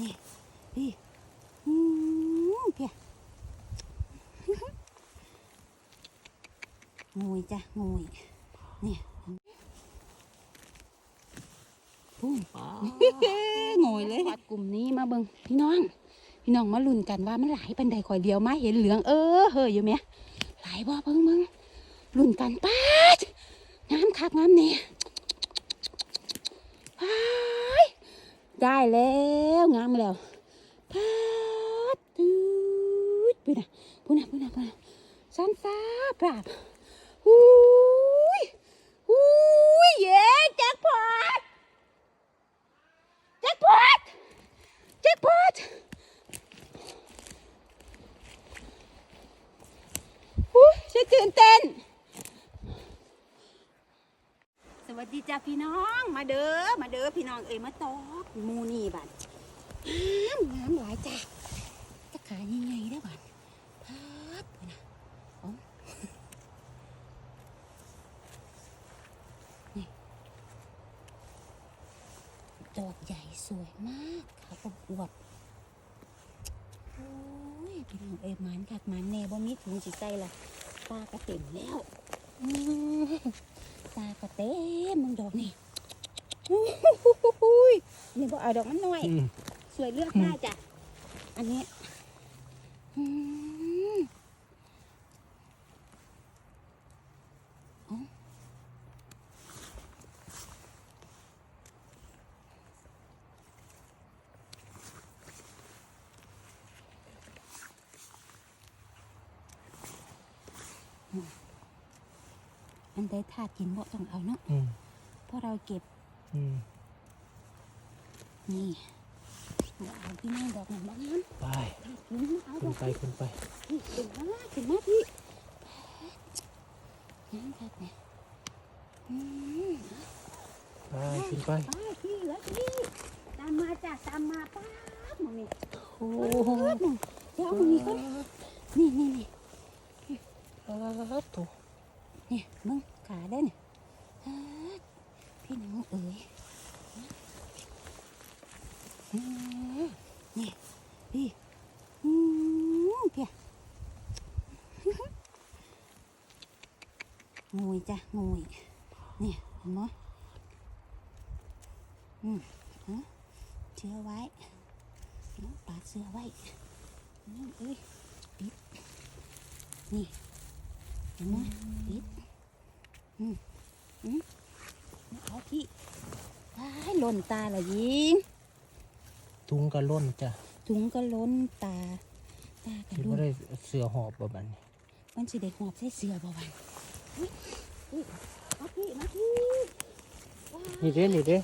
นี่พี่อืมเพียงูยจ้ะงูยนี่พุ่งโงยเลยกลุ่มนี้มาเบิงพี่น้อง พี่น้องมาลุ้นกันว่ามันหลายปันใดข่อยเดียวมาเห็นเหลืองเออเฮ้ยอยู่ไหมหลายบ่เบิ่งเบิ่งลุ้นกันป้าดงามคักงามเนี่ยป้าด ได้แล้วงามแล้วป้าดตืดพูดนะพูดนะพูดนะพูดนะสันฟ้าปราบอุ้ยอุ้ยเย้แจ็คพอตแจ็คพอตแจ็คพอตอู้ฉันตื่นเต้น ส วัสดีจ้าพี่น้อง มาเด้อ มาเด้อพี่น้องเอ้ยมาตอกมูนี่บัดงามงามหลายจ้าจะขายยังไงได้บัดพับนะโอ้นี่ดอกใหญ่สวยมากขาวอวบโอ้ยพี่น้องเอ้ยมันคักมันแน่บ่มีถุงสิใส่ละตาก็เต็มแล้ว ตาก็เต็มมึงดอกนี่อู้หูยนี่บ่เอาดอกมันน้อยอืมสวยเลือกได้จ้ะ อันนี้อืมเอ้าอันใดถ้ากินบ่ต้องเอาเนาะอืมเพราะเราเก็บอืมนี่เราเอาพี่น้องดอกหนึ่งบ้างนั้นไปถ้ากินเอาดขึ้อนกไปขึ้นไปนี่ถึงมาถึงมาพี่งั้นครับเนี่ยอืมไปขึ้นไปไปพี่เหลือพี่ตามมาจ้ะตามมาป้าบมึงนี่โอ้ป้าบมึงเดี๋ยวมึงนี่ก็นี่นี่นี่ ครับตั วนี่ยมึงขาได้เนี่ยพี่น้องเอ๋ยนี่พี่อืมเพียงูจ้ะงูเนี่ยเห็นไหมอืมฮะเชื้อไว้ปาดเสื้อไว้นี่เอ้ยปิดนี่เห็นไหม เอาพี่ว้ายหล่นตาละยิงทุงกระล้นจ้ะถุงก็ล้นตา ตากระที่ดุว่นได้เสือหอบแบบนี้มันสิได้หอบใส่เสื้อบ่วันอุ๊ยอุ๊ยมาพี่มาพี่ว้ายนี่เด้นี่เด้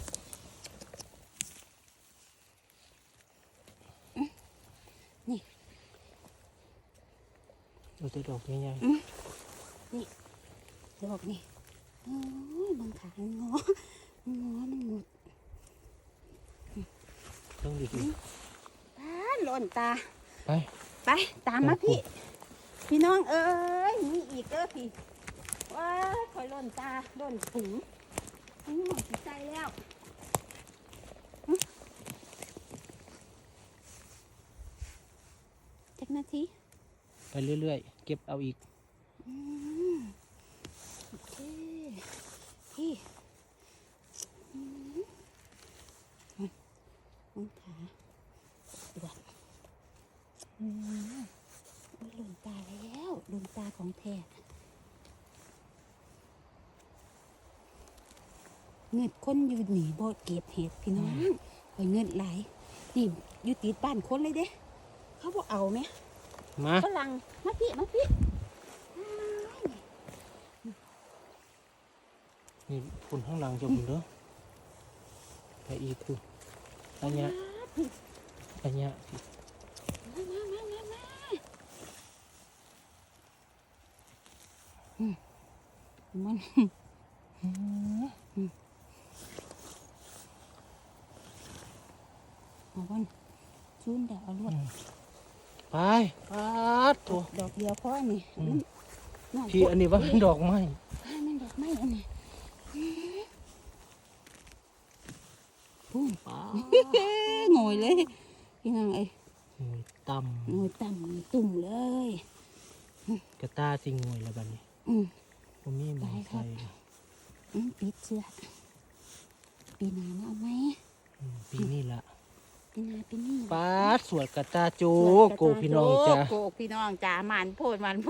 นี่เราจะดอกใหญ่ดอกนี่ โอ้ยบางขางงองอมันหมดๆต้องดีตาหล่นตาๆไป ไป ตามมาพี่ พี่น้องเอ้ยมีอีกเด้อพี่ว้ายคอยหล่นตาหล่นถุงถุงหมดใจแล้วหึจักนาทีไปเรื่อยๆ เก็บเอาอีก อืมโอเคพี่อืมมันมันขาปวดอืมโอ้ย หลุนตาแล้วหลุนตาของแท้เงิดคนอยู่หนีบ่เก็บเห็ดพี่น้องคอยเงินไหลายนี่อยู่ติดบ้านคนเลยเด้เขาบอกเอาไหมมาฝรั่งมาพี่มาพี่นี่คุณข้างหลังจะคุณเด้อไปอีกคุณอันเนี้ยอันเนี้ย มามามามามาอืม มันอืมเอาวันชุนเดี๋ยวเอาลวดไปปัดตัวดอกเดียวพอนี่อืมน้องพี่อันนี้ว่าเป็นดอกไม้ให้มันดอกไม้อันนี้ปุ้มป้าโงยเลยพี่น้องเอ้ยงวยต่งอยต่ำงอยตุ่มเลยำกระตาสิงวยแล้วบัดนี้ อืม ผมมีหมองได้ครัใส่บอืมปิดเสื้อปีหนาเนาะเอาไหมอืมปีนี้ละปีหนาปีนี้ปาดสวดกระตาโจโกพี่น้องจ้าโกพี่น้องจ้าหมันโพดหมันโพ